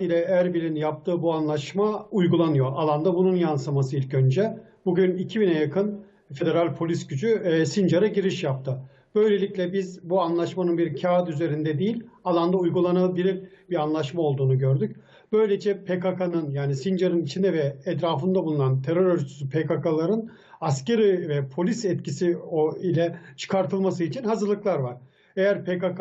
İle Erbil'in yaptığı bu anlaşma uygulanıyor. Alanda bunun yansıması ilk önce. Bugün 2000'e yakın federal polis gücü e, Sincar'a giriş yaptı. Böylelikle biz bu anlaşmanın bir kağıt üzerinde değil, alanda uygulanabilir bir anlaşma olduğunu gördük. Böylece PKK'nın yani Sincar'ın içinde ve etrafında bulunan terör örgütü PKK'ların askeri ve polis etkisi o ile çıkartılması için hazırlıklar var. Eğer PKK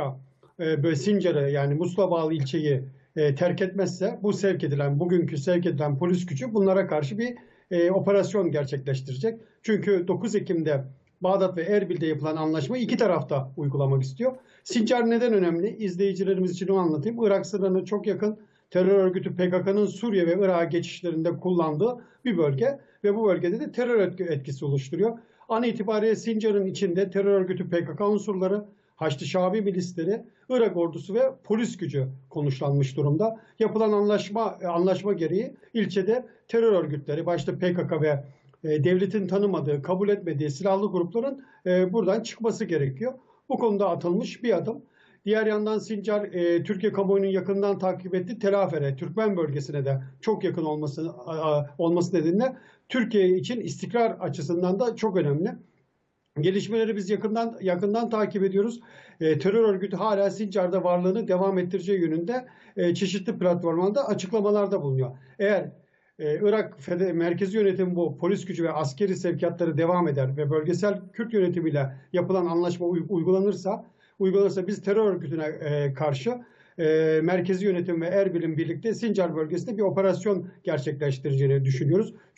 e, Sincar'ı yani Musla bağlı ilçeyi e, terk etmezse bu sevk edilen, bugünkü sevk edilen polis gücü bunlara karşı bir e, operasyon gerçekleştirecek. Çünkü 9 Ekim'de Bağdat ve Erbil'de yapılan anlaşmayı iki tarafta uygulamak istiyor. Sincar neden önemli? İzleyicilerimiz için onu anlatayım. Irak sınırına çok yakın terör örgütü PKK'nın Suriye ve Irak'a geçişlerinde kullandığı bir bölge ve bu bölgede de terör etki- etkisi oluşturuyor. An itibariyle Sincar'ın içinde terör örgütü PKK unsurları, Haçlı Şabi milisleri, Irak ordusu ve polis gücü konuşlanmış durumda. Yapılan anlaşma anlaşma gereği ilçede terör örgütleri başta PKK ve e, devletin tanımadığı, kabul etmediği silahlı grupların e, buradan çıkması gerekiyor. Bu konuda atılmış bir adım. Diğer yandan Sincar e, Türkiye kamuoyunun yakından takip ettiği Telafere, Türkmen bölgesine de çok yakın olması a- olması nedeniyle Türkiye için istikrar açısından da çok önemli. Gelişmeleri biz yakından yakından takip ediyoruz. E, terör örgütü hala Sincar'da varlığını devam ettireceği yönünde e, çeşitli platformlarda açıklamalarda bulunuyor. Eğer e, Irak Fede- Merkezi Yönetim bu polis gücü ve askeri sevkiyatları devam eder ve bölgesel Kürt yönetimiyle yapılan anlaşma uy- uygulanırsa uygulanırsa biz terör örgütüne e, karşı e, merkezi yönetim ve Erbil'in birlikte Sincar bölgesinde bir operasyon gerçekleştireceğini düşünüyoruz.